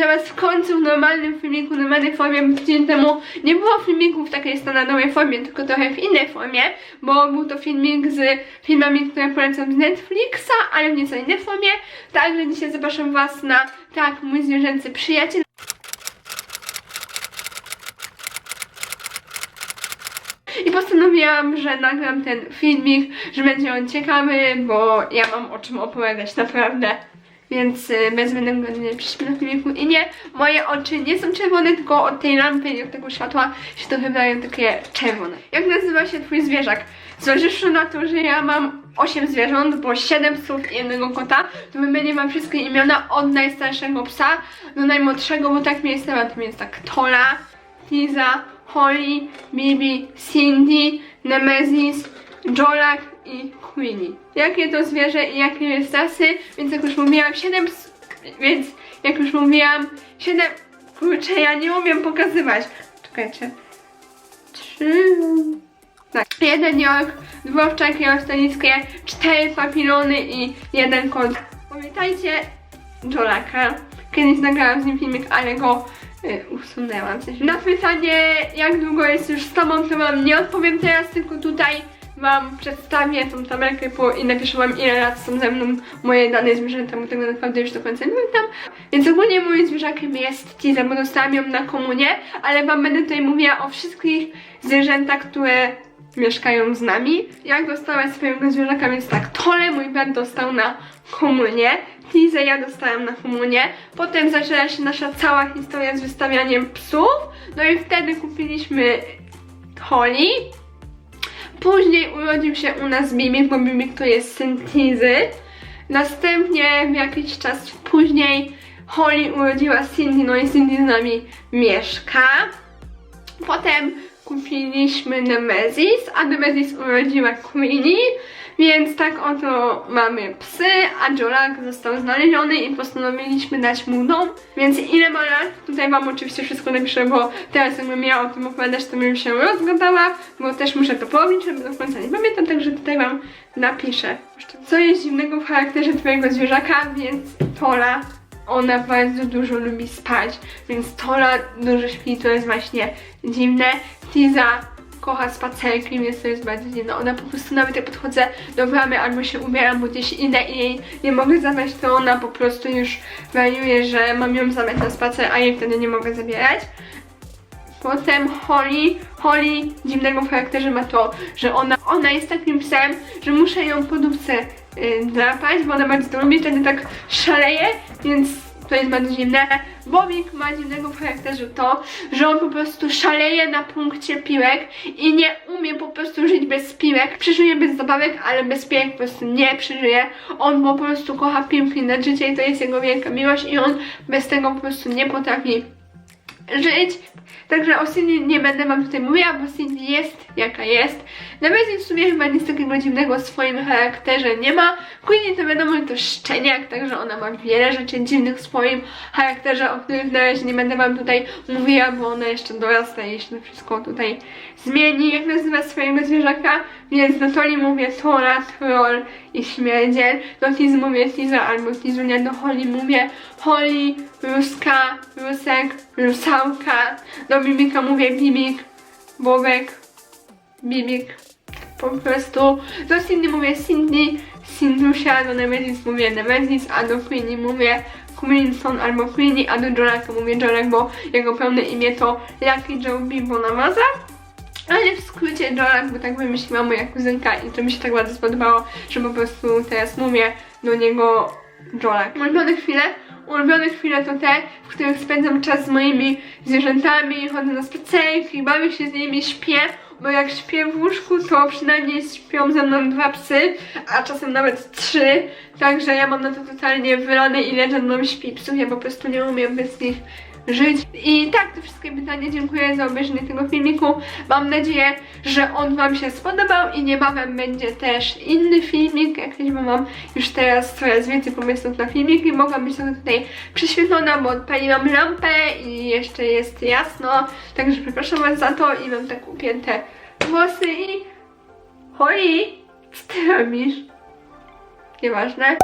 dla was w końcu w normalnym filmiku, w normalnej formie, tydzień temu nie było filmików w takiej standardowej formie, tylko trochę w innej formie, bo był to filmik z filmami, które polecam z Netflixa, ale w nieco innej formie. Także dzisiaj zapraszam was na tak, mój zwierzęcy przyjaciel. I postanowiłam, że nagram ten filmik, że będzie on ciekawy, bo ja mam o czym opowiadać naprawdę. Więc y, bez gadania przejdźmy do filmiku. I nie, moje oczy nie są czerwone, tylko od tej lampy i od tego światła się to wydają takie czerwone. Jak nazywa się twój zwierzak? Zważywszy na to, że ja mam 8 zwierząt, bo 7 psów i jednego kota, to wymienię wam wszystkie imiona od najstarszego psa do najmłodszego, bo tak mi jest temat. Jest tak Tola, Tiza, Holly, Bibi, Cindy, Nemesis, Jolak i Queenie. Jakie to zwierzę i jakie jest rasy, więc jak już mówiłam, 7 ps- więc jak już mówiłam, 7 kurczę, ja nie umiem pokazywać. Czekajcie. 3 tak. Jeden jork, dwa owczarki australijskie, cztery papilony i jeden kot. Pamiętajcie Jolaka. Kiedyś nagrałam z nim filmik, ale go y, usunęłam. Na pytanie, jak długo jest już z tobą, to wam nie odpowiem teraz, tylko tutaj wam przedstawię tą tabelkę po, i napiszę wam ile lat są ze mną moje dane zwierzęta, bo tego naprawdę już do końca nie pamiętam. Więc ogólnie moim zwierzakiem jest Tiza, bo dostałam ją na komunie, ale wam będę tutaj mówiła o wszystkich zwierzętach, które mieszkają z nami. Jak dostałam swojego zwierzaka, więc tak, Tole mój brat dostał na komunie, Tizę ja dostałam na komunie, potem zaczęła się nasza cała historia z wystawianiem psów, no i wtedy kupiliśmy Holly, Później urodził się u nas Bibik, bo Bibik to jest syn Tizy. Następnie jakiś czas później Holly urodziła Cindy, no i Cindy z nami mieszka. Potem kupiliśmy Nemesis, a Nemesis urodziła Queenie, więc tak oto mamy psy, a Jolak został znaleziony i postanowiliśmy dać mu dom. Więc ile ma lat? Tutaj wam oczywiście wszystko napiszę, bo teraz jakbym miała o tym opowiadać, to bym się rozgadała, bo też muszę to porobić, żeby do końca nie pamiętam, także tutaj wam napiszę. Co jest dziwnego w charakterze twojego zwierzaka, więc Tola ona bardzo dużo lubi spać, więc Tola dużo śpi, to jest właśnie dziwne. Tiza kocha spacerki, więc to jest bardzo dziwne. Ona po prostu nawet jak podchodzę do bramy albo się ubieram, bo gdzieś idę i jej nie mogę zabrać, to ona po prostu już wariuje, że mam ją zabrać na spacer, a jej wtedy nie mogę zabierać. Potem Holly, Holly dziwnego w charakterze ma to, że ona, ona jest takim psem, że muszę ją po dupce yy, drapać, bo ona bardzo to lubi, wtedy tak szaleje, więc to jest bardzo dziwne. Bobik ma dziwnego w charakterze to, że on po prostu szaleje na punkcie piłek i nie umie po prostu żyć bez piłek. Przeżyje bez zabawek, ale bez piłek po prostu nie przeżyje. On po prostu kocha piłki na życie i to jest jego wielka miłość i on bez tego po prostu nie potrafi żyć. Także o Cindy nie będę wam tutaj mówiła, bo Cindy jest jaka jest. Nawet w sumie chyba nic takiego dziwnego w swoim charakterze nie ma. Queenie to wiadomo to szczeniak, także ona ma wiele rzeczy dziwnych w swoim charakterze, o których na razie nie będę wam tutaj mówiła, bo ona jeszcze dorasta i jeszcze wszystko tutaj zmieni. Jak nazywa swojego zwierzaka? Więc do Toli mówię Tora, Troll i Śmierdziel. Do Tiz mówię Tiza albo Tizunia. Do Holly mówię Holly, Ruska, Rusek, Rusałka. Do Bibika mówię Bibik, Bobek, Bibik. Po prostu. Do Cindy mówię Cindy, Cindusia. Do Nemesis mówię Nemesis, a do Queenie mówię Queenson albo Queenie, a do Jolaka mówię Jolak, bo jego pełne imię to Lucky Joe Bibo Namaza. Ale w skrócie Jolak, bo tak wymyśliła moja kuzynka i to mi się tak bardzo spodobało, że po prostu teraz mówię do niego Jolak. Ulubione chwile? Ulubione chwile to te, w których spędzam czas z moimi zwierzętami, chodzę na spacerki, bawię się z nimi, śpię, bo jak śpię w łóżku, to przynajmniej śpią ze mną dwa psy, a czasem nawet trzy, także ja mam na to totalnie wylane ile ze mną śpi. Psów, ja po prostu nie umiem bez nich żyć. I tak, to wszystkie pytania. Dziękuję za obejrzenie tego filmiku. Mam nadzieję, że on Wam się spodobał i niebawem będzie też inny filmik. Jakieś, bo mam już teraz coraz więcej pomysłów na filmik i mogłam być tutaj prześwietlona, bo odpaliłam lampę i jeszcze jest jasno. Także przepraszam Was za to i mam tak upięte włosy i... Holly, co ty robisz? Nieważne.